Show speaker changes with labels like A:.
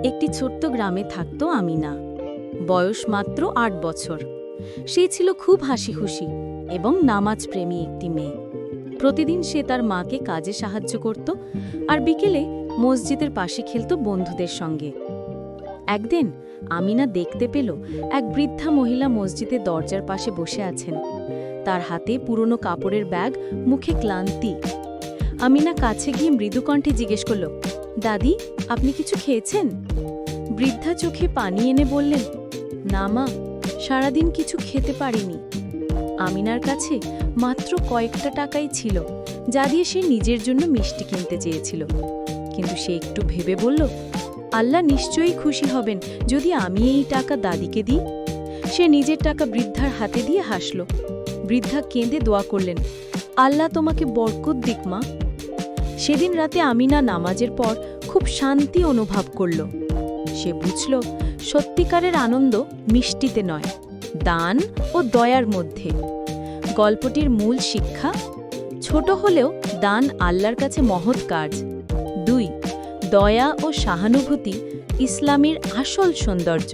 A: একটি ছোট্ট গ্রামে থাকত আমিনা। বয়স মাত্র আট বছর। সে ছিল খুব হাসি খুশি এবং নামাজ প্রেমী একটি মেয়ে। প্রতিদিন সে তার মাকে কাজে সাহায্য করত আর বিকেলে মসজিদের পাশে খেলত বন্ধুদের সঙ্গে। একদিন আমিনা দেখতে পেল এক বৃদ্ধা মহিলা মসজিদের দরজার পাশে বসে আছেন। তার হাতে পুরনো কাপড়ের ব্যাগ, মুখে ক্লান্তি। আমিনা কাছে গিয়ে মৃদুকণ্ঠে জিজ্ঞেস করল দাদি, আপনি কিছু খেয়েছেন? বৃদ্ধা চোখে পানি এনে বললেন, না মা, সারাদিন কিছু খেতে পারিনি। আমিনার কাছে মাত্র কয়েকটা টাকাই ছিল, যা দিয়ে সে নিজের জন্য মিষ্টি কিনতে চেয়েছিল। কিন্তু সে একটু ভেবে বলল, আল্লাহ নিশ্চয়ই খুশি হবেন যদি আমি এই টাকা দাদিকে দিই। সে নিজের টাকা বৃদ্ধার হাতে দিয়ে হাসল। বৃদ্ধা কেঁদে দোয়া করলেন, আল্লাহ তোমাকে বরকত দিক মা। সেদিন রাতে আমিনা নামাজের পর খুব শান্তি অনুভব করল। সে বুঝল, সত্যিকারের আনন্দ মিষ্টিতে নয়, দান ও দয়ার মধ্যে। গল্পটির মূল শিক্ষা, ছোট হলেও দান আল্লাহর কাছে মহৎ কাজ। দুই, দয়া ও সহানুভূতি ইসলামের আসল সৌন্দর্য।